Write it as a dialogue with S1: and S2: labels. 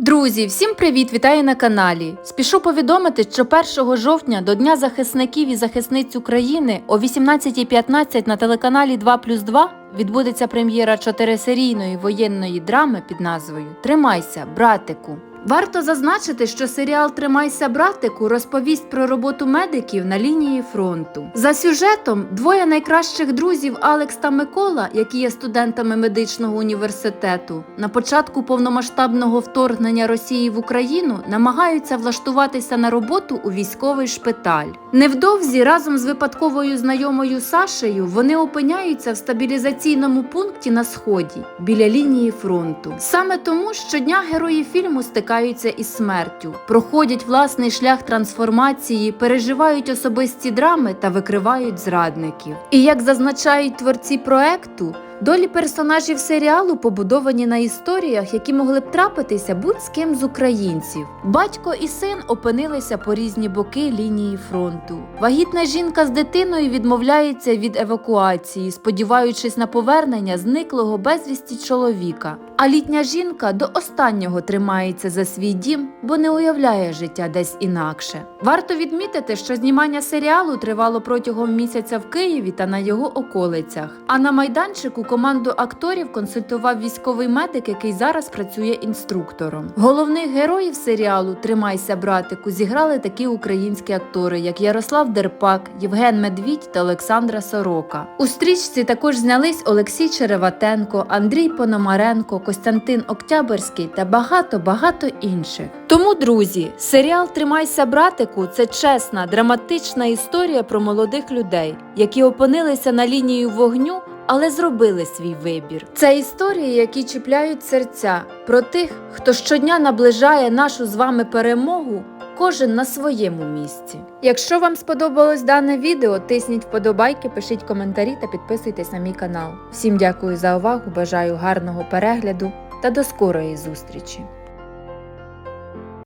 S1: Друзі, всім привіт! Вітаю на каналі. Спішу повідомити, що 1 жовтня до Дня захисників і захисниць України о 18.15 на телеканалі 2 плюс 2 відбудеться прем'єра чотирисерійної воєнної драми під назвою Тримайся, братику. Варто зазначити, що серіал Тримайся, братику розповість про роботу медиків на лінії фронту. За сюжетом двоє найкращих друзів Алекс та Микола, які є студентами медичного університету, на початку повномасштабного вторгнення Росії в Україну намагаються влаштуватися на роботу у військовий шпиталь. Невдовзі разом з випадковою знайомою Сашею вони опиняються в стабілізаційному пункті на сході біля лінії фронту. Саме тому щодня герої фільму стикаються із смертю, проходять власний шлях трансформації, переживають особисті драми та викривають зрадників. І як зазначають творці проекту. Долі персонажів серіалу побудовані на історіях, які могли б трапитися будь з ким з українців. Батько і син опинилися по різні боки лінії фронту. Вагітна жінка з дитиною відмовляється від евакуації, сподіваючись на повернення зниклого безвісті чоловіка. А літня жінка до останнього тримається за свій дім, бо не уявляє життя десь інакше. Варто відмітити, що знімання серіалу тривало протягом місяця в Києві та на його околицях. А на майданчику команду акторів консультував військовий медик, який зараз працює інструктором. Головних героїв серіалу Тримайся, братику зіграли такі українські актори, як Ярослав Дерпак, Євген Медвідь та Олександра Сорока. У стрічці також знялись Олексій Череватенко, Андрій Пономаренко, Костянтин Октябрьський та багато багато інших. Тому, друзі, серіал Тримайся, братику це чесна, драматична історія про молодих людей, які опинилися на лінії вогню але зробили свій вибір. Це історії, які чіпляють серця про тих, хто щодня наближає нашу з вами перемогу. Кожен на своєму місці. Якщо вам сподобалось дане відео, тисніть вподобайки, пишіть коментарі та підписуйтесь на мій канал. Всім дякую за увагу, бажаю гарного перегляду та до скорої зустрічі!